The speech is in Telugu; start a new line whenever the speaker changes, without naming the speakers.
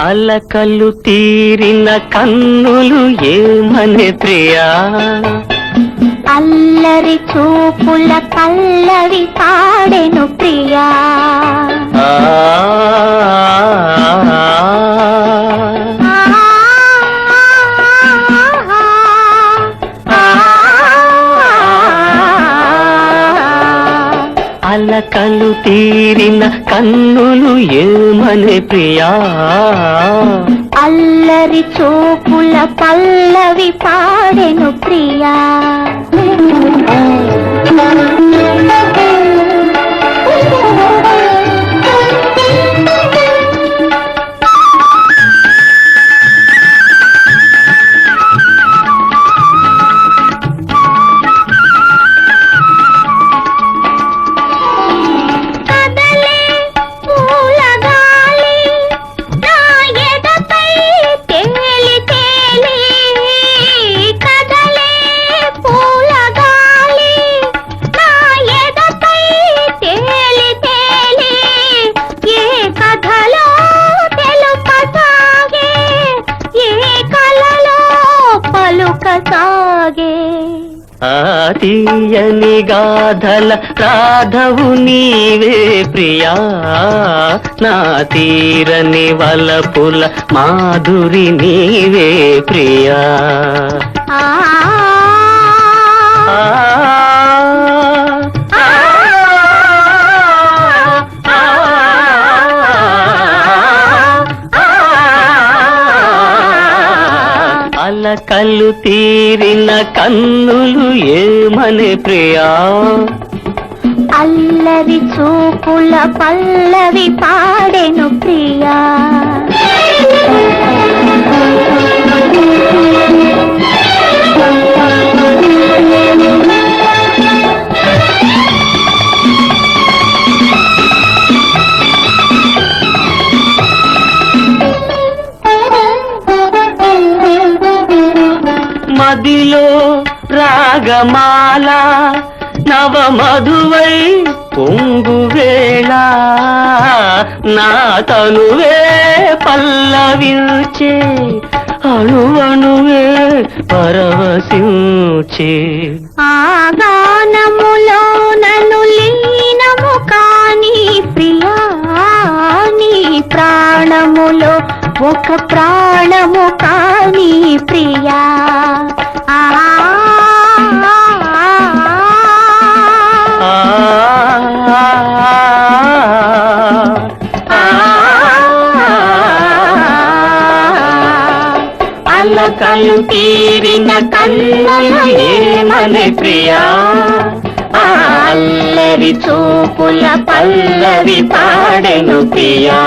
అలకలు తీరిన కన్నులు ఏమనే ప్రియా?
అల్లరి చూపుల పల్లవి పాడెను ప్రియా.
ఆ, తీరిన కన్నులు ఏమని ప్రియా?
అల్లరి చూపుల పల్లవి పాడెను ప్రియా.
తీయని గాథల రాధవు నీవే ప్రియా. నా తీరని వలపుల మాధురి నీవే ప్రియా.
ఆ
ఆ, అలకలు తీరిన కన్నులు ఏమనే ప్రియా?
అల్లరి చూపుల పల్లవి పాడెను
మదిలో రాగమాల నవమధువై పొంగువేళ నా తనువే పల్లవించే అణువణువే పరవశించే.
ఆ గానములో నన్ను లీనము కాని ప్రియా నీ ప్రాణములో ఒక ప్రాణము కాని ప్రియా.
పలకలు తీరిన కన్నులు ఏమనే ప్రియా. అల్లరి చూపుల పల్లవి పాడెను ప్రియా.